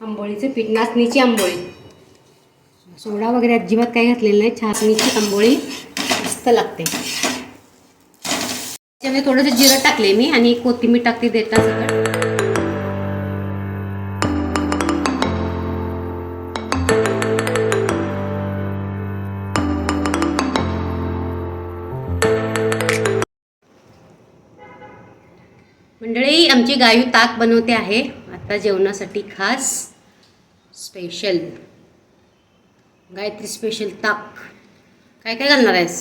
आंबोळीचं पीठ नाचणीची आंबोळी. सोडा वगैरे अजिबात काही घातलेलं नाही छाचणीची आंबोळी मस्त लागते. त्याच्यामध्ये थोडंसं जिरं टाकले मी आणि कोथिंबीर टाकते देता मंडळी आमची गायू ताक बनवते आहे. आता जेवणासाठी खास. स्पेशल. गायत्री स्पेशल ताक. काय काय घालणार आहेस?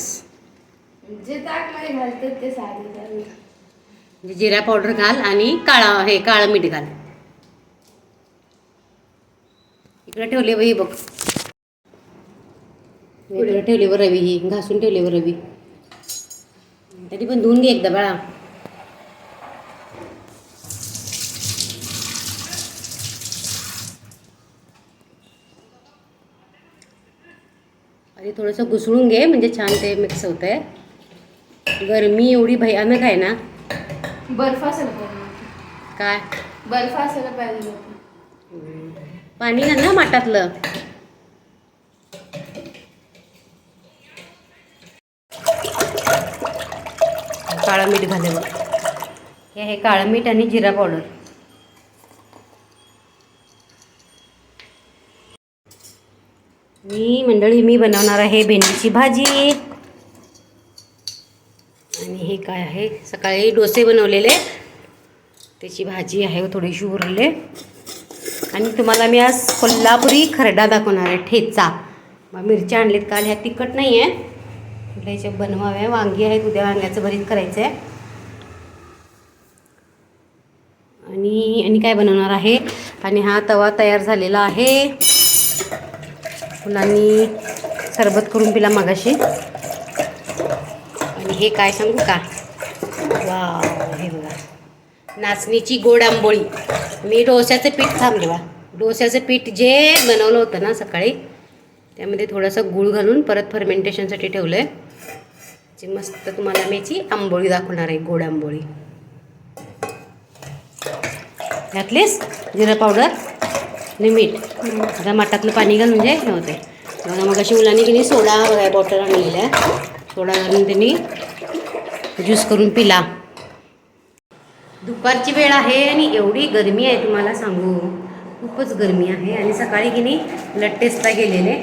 जे ताकमध्ये घालतात ते साधे चालू म्हणजे जिरा पावडर घाल आणि काळा हे काळं मीठ घाल. इकडे ठेवले बाई बघ. इकडे ठेवले वर रवी ही घासून ठेवले वर रवी. तरी पण धुवून घे एकदा बाळा. आणि थोडंसं घुसळून घे म्हणजे छान ते मिक्स होतं आहे गरमी एवढी भयानक आहे ना. बर्फ असायला पाहिजे काय? बर्फ असायला पाहिजे. पाणी घाल ना माठातलं. काळं मीठ घाले बघ. हे आहे काळं मीठ आणि जिरा पावडर. मी मंडळी मी बनवणार आहे भेंडीची भाजी. आणि हे काय आहे? सकाळी डोसे बनवलेले. त्याची भाजी आहे थोडीशी उरले. आणि तुम्हाला मी आज कोल्हापुरी खरडा दाखवणार आहे ठेचा. मग मिरच्या आणलीत काल ह्या तिखट नाही आहे म्हटलं याच्या बनवाव्या? वांगी आहेत उद्या वांग्याचं भरीत करायचं आहे आणि आणि काय बनवणार आहे? आणि हा तवा तयार झालेला आहे. मुलांनी सरबत करून पिला मगाशी. आणि हे काय सांगू का? वा हे बघा. नाचणीची गोड आंबोळी. मी डोस्याचं पीठ थांबले बा. डोस्याचं पीठ जे बनवलं होतं ना सकाळी त्यामध्ये थोडंसं गूळ घालून परत फर्मेंटेशनसाठी ठेवलं आहे जी मस्त तुम्हाला मी याची आंबोळी दाखवणार आहे गोड आंबोळी. घातलीस? जिरा पावडर? आणि मीठ आता माठातलं पाणी घालून म्हणजे हे होते बघा मग अशी मुलांनी की नाही सोडा बॉटल आणलेल्या. सोडा घालून त्यांनी ज्यूस करून पिला. दुपारची वेळ आहे आणि एवढी गरमी आहे तुम्हाला सांगू. खूपच गरमी आहे आणि सकाळी की नाही ब्लड टेस्टला गेलेले.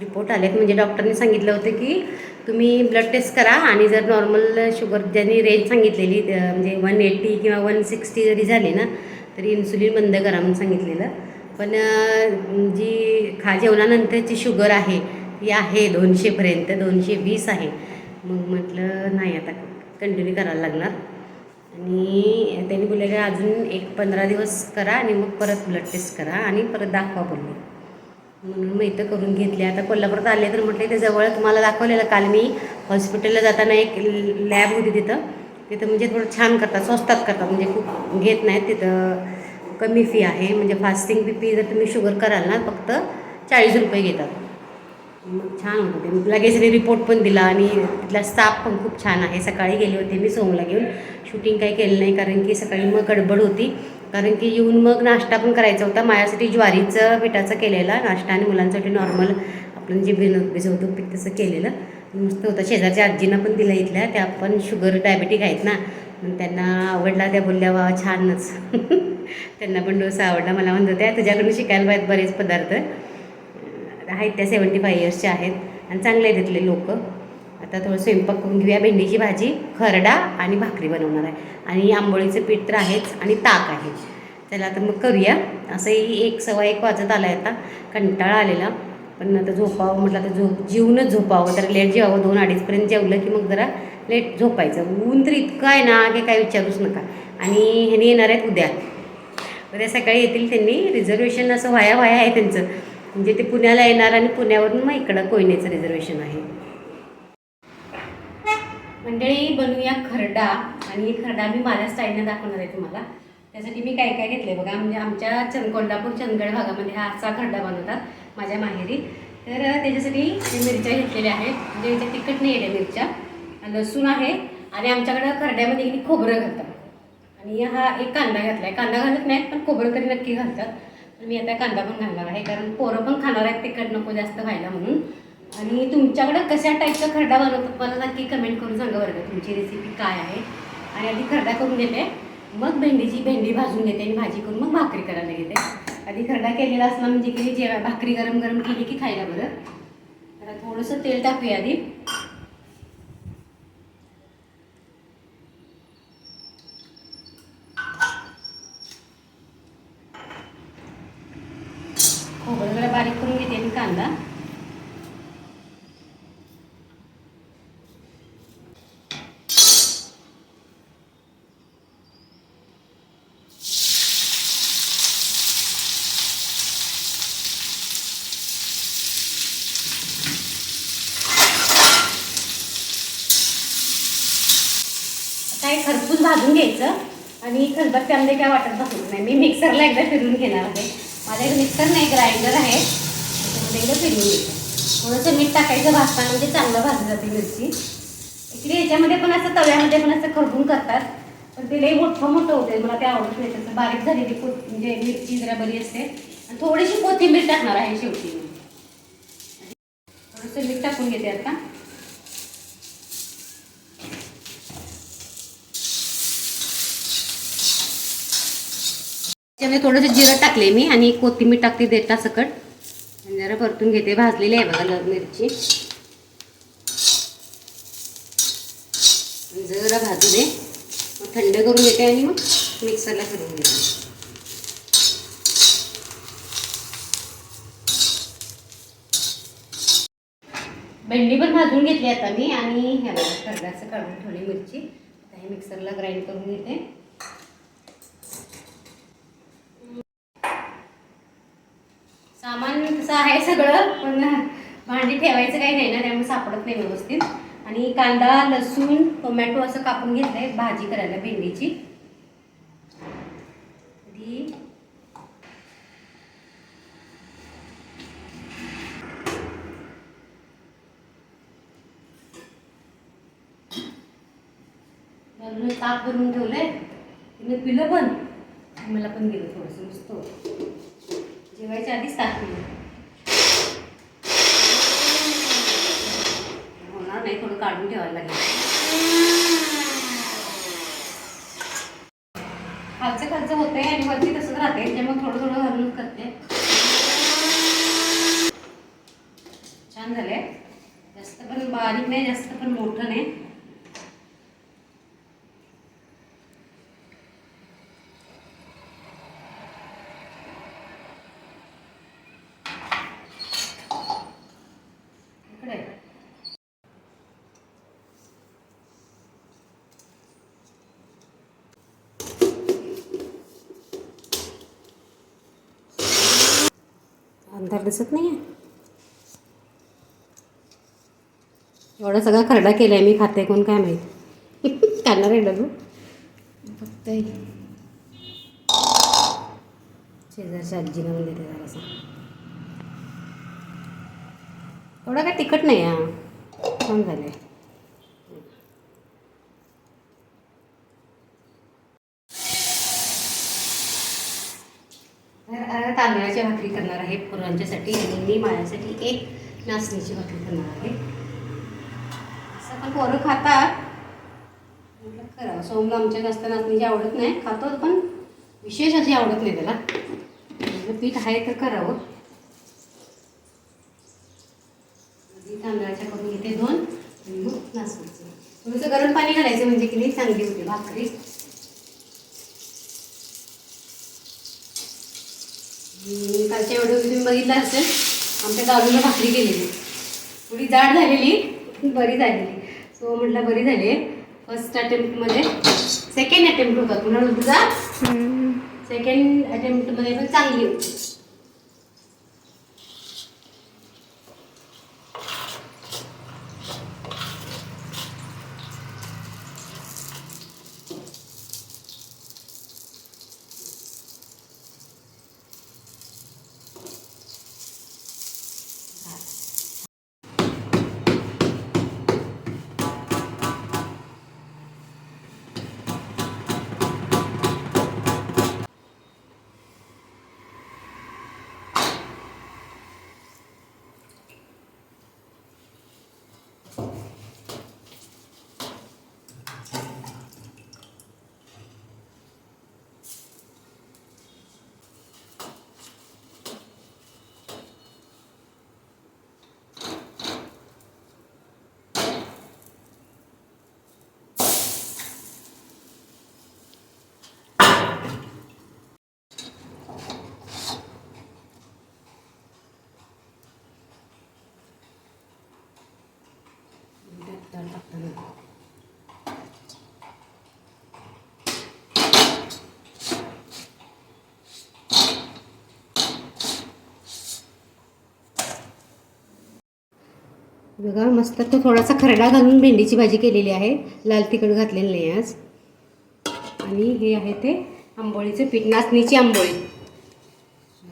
रिपोर्ट आलेत म्हणजे डॉक्टरने सांगितलं होतं की तुम्ही ब्लड टेस्ट करा आणि जर नॉर्मल शुगर ज्यांनी रेंज सांगितलेली म्हणजे वन एट्टी किंवा वन सिक्स्टी जरी झाली ना तरी इन्सुलिन बंद करा म्हणून सांगितलेलं. पण जी खा जेवणानंतरची शुगर आहे ती आहे दोनशेपर्यंत दोनशे वीस आहे. मग म्हटलं नाही आता कंटिन्यू करायला लागणार. आणि त्यांनी बोलले की अजून एक पंधरा दिवस करा आणि मग परत ब्लड टेस्ट करा आणि परत दाखवा बोलले. म्हणून मग इथं करून घेतले. आता कोल्हापुरात आले तर म्हटलं इथे जवळ तुम्हाला दाखवलेलं काल मी हॉस्पिटलला जाताना एक लॅब होती तिथं. तिथं म्हणजे थोडं छान करतात स्वस्तात करतात. म्हणजे खूप घेत नाहीत तिथं कमी फी आहे. म्हणजे फास्टिंग बी पी जर तुम्ही शुगर कराल ना फक्त चाळीस रुपये घेतात. मग छान होतं ते. लगेच रिपोर्ट पण दिला आणि तिथला स्टाफ पण खूप छान आहे. सकाळी गेले होते मी सोमला घेऊन. शूटिंग काही केलं नाही कारण की सकाळी मग गडबड होती. कारण की येऊन मग नाश्ता पण करायचा होता. माझ्यासाठी ज्वारीचं पिठाचं केलेला नाश्ता आणि मुलांसाठी नॉर्मल आपण जे भिन भिजवतो पीठ तसं केलेलं. मस्त होतं. शेजारच्या आजीनं पण दिलं इथल्या. त्या पण शुगर डायबेटिक आहेत ना. त्यांना आवडला त्या बोलल्या वा छानच. त्यांना पण डोसा आवडला. मला म्हणत होत्या तुझ्याकडून शिकायला पाहिजेत बरेच पदार्थ. आहेत त्या सेवन्टी फाय इयर्सच्या आहेत. आणि चांगले आहेत तिथले लोक. आता थोडं स्वयंपाक करून घेऊया. भेंडीची भाजी खरडा आणि भाकरी बनवणार आहे. आणि आंबोळीचं पीठ तर आहेच. आणि ताक आहे. चला तर मग करूया. असंही एक सव्वा एक वाजत आला आहे आता. कंटाळा आलेला. पण आता झोपावं म्हटलं तर झोप जीवनच झोपावं. तर लेट जेवावं. दोन अडीचपर्यंत जेवलं की मग जरा लेट झोपायचं. ऊन तर इतकं आहे ना की काय विचारूच नका. आणि ह्यानी येणार आहेत उद्या. उद्या सकाळी येतील त्यांनी. रिझर्वेशन असं वाया वाया आहे त्यांचं. म्हणजे ते पुण्याला येणार आणि पुण्यावरून मग इकडं कोयनेचं रिझर्वेशन आहे. मंडळी बनवूया खरडा. आणि खरडा मी माझ्या स्टाईलने दाखवणार आहे तुम्हाला. त्यासाठी मी काय काय घेतलं बघा म्हणजे आमच्या चंद कोल्हापूर चंदगड भागामध्ये हा असा खड्डा बनवतात माझ्या माहेरी. तर त्याच्यासाठी मी मिरच्या घेतलेल्या आहेत. म्हणजे याच्या तिखट नाही येते मिरच्या. लसूण आहे आणि आमच्याकडं खरड्यामध्ये की खोबरं घालतात. आणि हा एक कांदा घातला आहे कांदा घालत नाहीत पण खोबरं तरी नक्की घालतात. पण मी आता कांदा पण घालणार आहे कारण पोरं पण खाणार आहेत तिखट नको जास्त व्हायला म्हणून. आणि तुमच्याकडं कशा टाईपचा खरडा बनवतात मला नक्की कमेंट करून सांगा बरं का तुमची रेसिपी काय आहे? आणि आधी खरडा करून घेते. मग भेंडीची भेंडी भाजून घेते आणि भाजी करून मग भाकरी करायला घेते. आधी खरडा केलेला असला म्हणजे की जेव्हा भाकरी गरम गरम केली की खायला बरं. आता थोडंसं तेल टाकूया आधी खोबरं जरा बारीक करून घेते आणि कांदा आता हे खरपूस भाजून घ्यायचं. आणि खलबत्त्यामध्ये काय वाटत बसत नाही. मी मिक्सरला एकदा फिरून घेणार आहे. माझ्या मिक्सर नाही ग्राइंडर आहे. त्याच्यामध्ये एकदा फिरून घ्यायचं थोडंसं मीठ टाकायचं भाजताना म्हणजे चांगलं भाजली जाते मिरची. इकडे याच्यामध्ये पण असं तव्यामध्ये पण असं खरबून करतात. पण ते लई मोठं मोठं होते मला ते आवडत नाही. तसं बारीक झालेली कोथ म्हणजे मिरची जरा बरी असते. आणि थोडीशी कोथिंबीर टाकणार आहे शेवटी थोडंसं मीठ टाकून घेते आता. त्याच्यामध्ये थोडंसं जिरं टाकले मी आणि कोथिंबीर टाकते देता सकट आणि जरा परतून घेते. भाजलेली आहे बघा लग मिरची. जरा भाजू दे. मग थंड करून घेते आणि मग मिक्सरला फिरवून घेते. भेंडी पण भाजून घेतली आता मी आणि ह्याला करडाचं काढून ठेवली मिरची. आता हे मिक्सरला ग्राइंड करून घेते सामान तसं आहे सगळं पण भांडी ठेवायचं काही नाही ना त्यामुळे सापडत नाही व्यवस्थित. आणि कांदा लसूण टोमॅटो असं कापून घेतलंय भाजी करायला भेंडीची. ताप करून ठेवलंय. तिने पिलं पण. मला पण गेलं थोडंसं नुसतं. जेवायच्या आधीच ताप पिलं. होणार काढून ठेवायला लागेल. खालचं खालचं होतंय आणि वरती तसंच राहते त्यामुळे थोडं थोडं घालून करते. छान झालंय. जास्त पण बारीक नाही जास्त पण मोठं नाही इकडे अंधार दिसत नाही आहे एवढा सगळा खरडा केलाय मी खाते कोण काय माहीत. खाणार आहे डबू. फक्त शेजारच्या आजीनं म्हणजे ते जरासा एवढा काय तिखट नाही हा. छान झालंय. तर तांदळाची भाकरी करणार आहे. पोरांच्यासाठी आणि मी माझ्यासाठी एक नाचणीची भाकरी करणार आहे. असं पण पोरं खातात. म्हटलं करा सोमला आमच्या जास्त नाचणीची आवडत नाही. खातो पण विशेष अशी आवडत नाही त्याला. पीठ आहे तर करावं. तांदळाच्या करून घेते दोन. आणि मग नाचणीचे. थोडंसं गरम पाणी घालायचं म्हणजे की नाही चांगली होते भाकरी. कालच्या व्हिडिओ तुम्ही बघितला असेल आमच्या गावाला भाकरी केलेली. थोडी जाड झालेली बरी झालेली. सो म्हटलं बरी झाली. आहे फर्स्ट अटेम्प्टमध्ये सेकंड अटेम्प्ट होता. पुन्हा तुझा सेकंड अटेम्प्टमध्ये पण चांगली होती. बघा मस्त. तो थोडासा खरडा घालून भेंडीची भाजी केलेली आहे. लाल तिखट घातलेलं नाही आज. आणि हे आहे ते आंबोळीचं पीठ नाचणीची आंबोळी.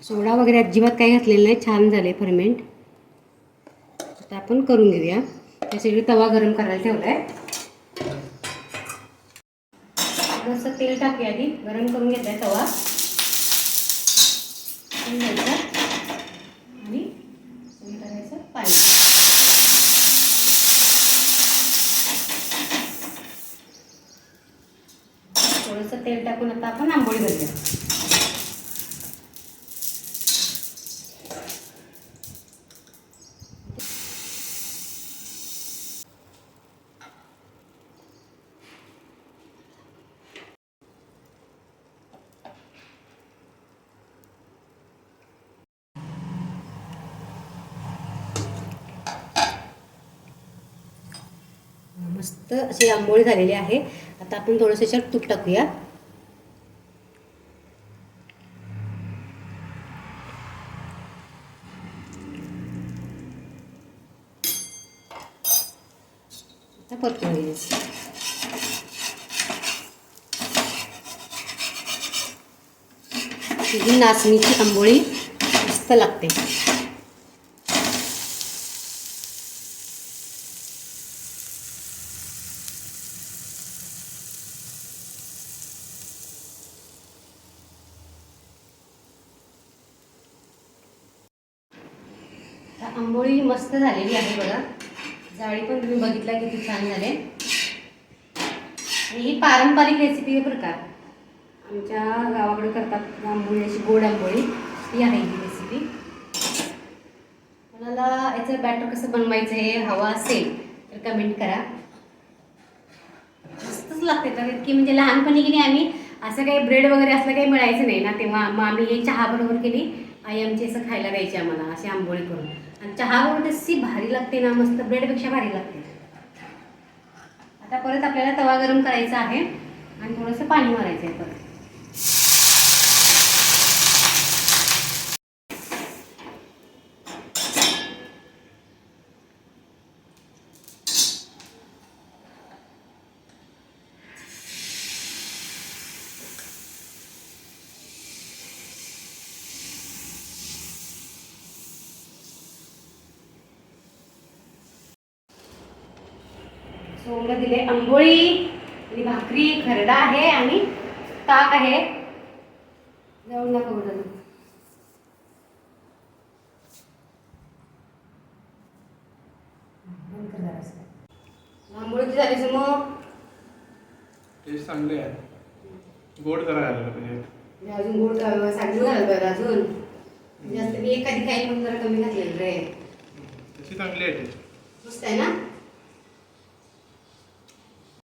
सोडा वगैरे अजिबात काही घातलेलं नाही. छान झाले फर्मेंट आता आपण करून घेऊया. त्यासाठी तवा गरम करायला ठेवला आहे थोडंसं तेल टाकूया आधी. गरम करून घेतलं आहे तवा तेल घ्यायचं आणि हे टाकायचं पाणी थोडंसं तेल टाकून आता आपण आंबोळी घालूया. मस्त अशी आंबोळी झालेली आहे. आता आपण थोडंसं याच्यावर तूप टाकूया. आता परतून घ्यायचं. ही नाचणीची आंबोळी मस्त लागते. आंबोळी मस्त झालेली आहे बघा. जाळी पण तुम्ही बघितला किती छान झाले. आणि ही पारंपरिक रेसिपी आहे प्रकार आमच्या गावाकडे करतात आंबोळी अशी गोड आंबोळी. ही आहे ही रेसिपी कोणाला याचं बॅटर कसं बनवायचं हे हवं असेल तर कमेंट करा. मस्तच लागते तर इतकी म्हणजे लहानपणी की नाही आम्ही असं काही ब्रेड वगैरे असलं काही मिळायचं नाही ना तेव्हा मग आम्ही हे चहा बरोबर केली. आई आमची असं खायला द्यायची आम्हाला अशी आंबोळी करून. आणि चहा बरोबर तशी भारी लागते ना मस्त ब्रेडपेक्षा भारी लागते. आता परत आपल्याला तवा गरम करायचा आहे आणि थोडंसं पाणी मारायचं आहे परत. सोंग दिले. आंबोळी आणि भाकरी खरडा आहे आणि ताक आहे. जाऊन नका बघा आंबोळी किती झाली मग. टेस्ट चांगली आहे गोड जरा घालायला पाहिजे अजून गोड सांगून अजून. जास्त मी एखादी काही पण जरा कमी घातलेलं रे. तशी चांगली आहे टेस्ट मस्त आहे ना?